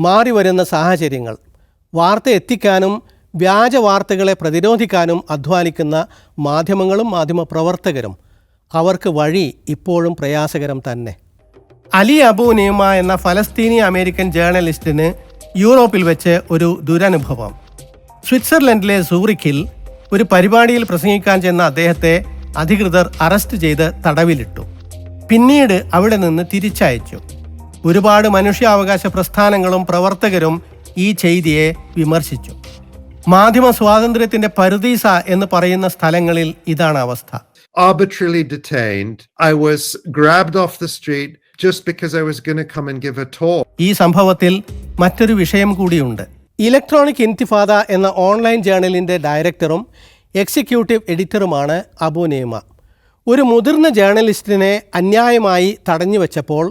മാറിവരുന്ന സാഹചര്യങ്ങൾ. വാർത്ത എത്തിക്കാനും വ്യാജ വാർത്തകളെ പ്രതിരോധിക്കാനും അധ്വാനിക്കുന്ന മാധ്യമങ്ങളും മാധ്യമപ്രവർത്തകരും അവർക്ക് വഴി ഇപ്പോഴും പ്രയാസകരം തന്നെ. അലി അബു നിയമ എന്ന ഫലസ്തീനി അമേരിക്കൻ ജേർണലിസ്റ്റിന് യൂറോപ്പിൽ വെച്ച് ഒരു ദുരനുഭവം. സ്വിറ്റ്സർലൻഡിലെ സൂറിക്കിൽ ഒരു പരിപാടിയിൽ പ്രസംഗിക്കാൻ ചെന്ന അദ്ദേഹത്തെ അധികൃതർ അറസ്റ്റ് ചെയ്ത് തടവിലിട്ടു. പിന്നീട് അവിടെ നിന്ന് തിരിച്ചയച്ചു. ഒരുപാട് മനുഷ്യാവകാശ പ്രസ്ഥാനങ്ങളും പ്രവർത്തകരും ഈ ചെയ്തിയെ വിമർശിച്ചു മാധ്യമ സ്വാതന്ത്ര്യത്തിന്റെ പരുദീസ എന്ന് പറയുന്ന സ്ഥലങ്ങളിൽ ഇതാണ് അവസ്ഥ arbitrarily detained. I was grabbed off the street just because I was going to come and give a talk. ഈ സംഭവത്തിൽ മറ്റൊരു വിഷയം കൂടിയുണ്ട് ഇലക്ട്രോണിക് ഇൻതിഫാദ എന്ന ഓൺലൈൻ ജേണലിന്റെ ഡയറക്ടറും എക്സിക്യൂട്ടീവ് എഡിറ്ററുമാണ് അബു നെയ്മ ഒരു മുതിർന്ന ജേർണലിസ്റ്റിനെ അന്യായമായി തടഞ്ഞു വെച്ചപ്പോൾ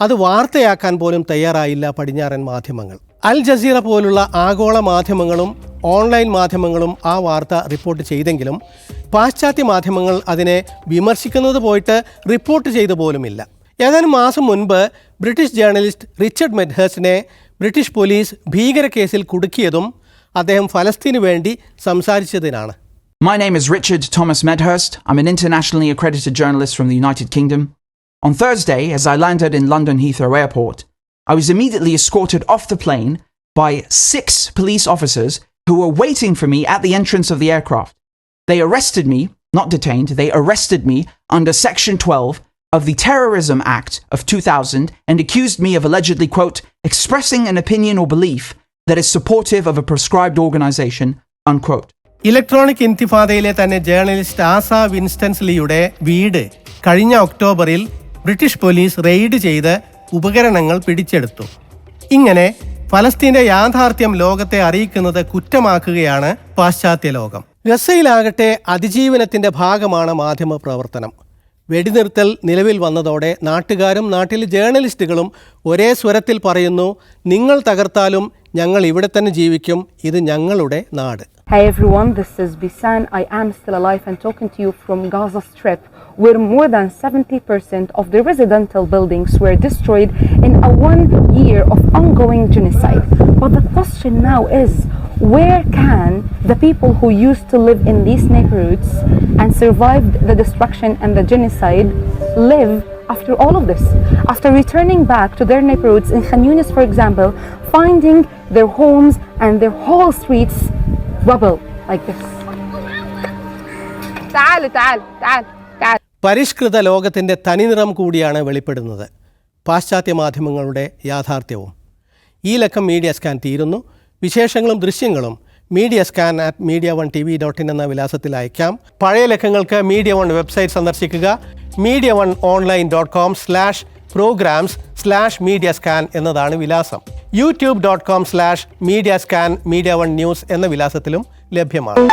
അത് വാർത്തയാക്കാൻ പോലും തയ്യാറായില്ല പടിഞ്ഞാറൻ മാധ്യമങ്ങൾ അൽ ജസീറ പോലുള്ള ആഗോള മാധ്യമങ്ങളും ഓൺലൈൻ മാധ്യമങ്ങളും ആ വാർത്ത റിപ്പോർട്ട് ചെയ്തെങ്കിലും പാശ്ചാത്യ മാധ്യമങ്ങൾ അതിനെ വിമർശിക്കുന്നത് പോയിട്ട് റിപ്പോർട്ട് ചെയ്തു പോലുമില്ല ഏതാനും മാസം മുൻപ് ബ്രിട്ടീഷ് ജേർണലിസ്റ്റ് റിച്ചർഡ് മെഡ്ഹേഴ്സിനെ ബ്രിട്ടീഷ് പോലീസ് ഭീകര കേസിൽ കുടുക്കിയതും അദ്ദേഹം ഫലസ്തീന് വേണ്ടി സംസാരിച്ചതിനാണ് My name is Richard Thomas Medhurst. I'm an internationally accredited journalist from the United Kingdom. On Thursday, as I landed in London Heathrow Airport, I was immediately escorted off the plane by six police officers who were waiting for me at the entrance of the aircraft. They arrested me, not detained, they arrested me under Section 12 of the Terrorism Act of 2000 and accused me of allegedly, quote, expressing an opinion or belief that is supportive of a prescribed organization, unquote. Electronic ഇൻതിഫാദയിലെ തന്നെ journalist ആസ വിൻസ്റ്റൻസ്ലിയുടെ വീട് കഴിഞ്ഞ ഒക്ടോബറിൽ British police raid ചെയ്ത് ഉപകരണങ്ങൾ പിടിച്ചെടുത്തു. ഇങ്ങനെ ഫലസ്തീന്റെ യാഥാർത്ഥ്യം ലോകത്തെ അറിയിക്കുന്നത് കുറ്റമാക്കുകയാണ് പാശ്ചാത്യ ലോകം ഗസയിലാകട്ടെ അതിജീവനത്തിന്റെ ഭാഗമാണ് മാധ്യമ പ്രവർത്തനം വെടിനിർത്തൽ നിലവിൽ വന്നതോടെ നാട്ടുകാരും നാട്ടിലെ ജേർണലിസ്റ്റുകളും ഒരേ സ്വരത്തിൽ പറയുന്നു നിങ്ങൾ തകർത്താലും ഞങ്ങൾ ഇവിടെ തന്നെ ജീവിക്കും. ഇത് ഞങ്ങളുടെ നാട്. Hi everyone, this is Bisan. I am still alive and talking to you from Gaza Strip, where more than 70% of the residential buildings were destroyed in a one year of ongoing genocide. But the question now is where can the people who used to live in these neighborhoods and survived the destruction and the genocide live after all of this? After returning back to their neighborhoods in Khan Yunis, for example, finding their homes and their whole streets rubble like this. تعالوا تعالوا تعالوا تعالوا പരിഷ്കൃത ലോകത്തിന്റെ തനിനിറം കൂടിയാണ് വെളിപ്പെടുന്നത്. പാശ്ചാത്യ മാധ്യമങ്ങളുടെ യാഥാർത്ഥ്യവും. ഈ ലക്കം media scan തീരുന്നു. വിശേഷങ്ങളും ദൃശ്യങ്ങളും Media Scan at Media One T V dot in എന്ന വിലാസത്തിൽ അയക്കാം. പഴയ ലക്കങ്ങൾക്ക് മീഡിയ വൺ വെബ്സൈറ്റ് സന്ദർശിക്കുക. Media One online dot com slash programmes slash Media Scan എന്നതാണ് വിലാസം. YouTube dot com slash Media Scan Media One news എന്ന വിലാസത്തിലും ലഭ്യമാണ്.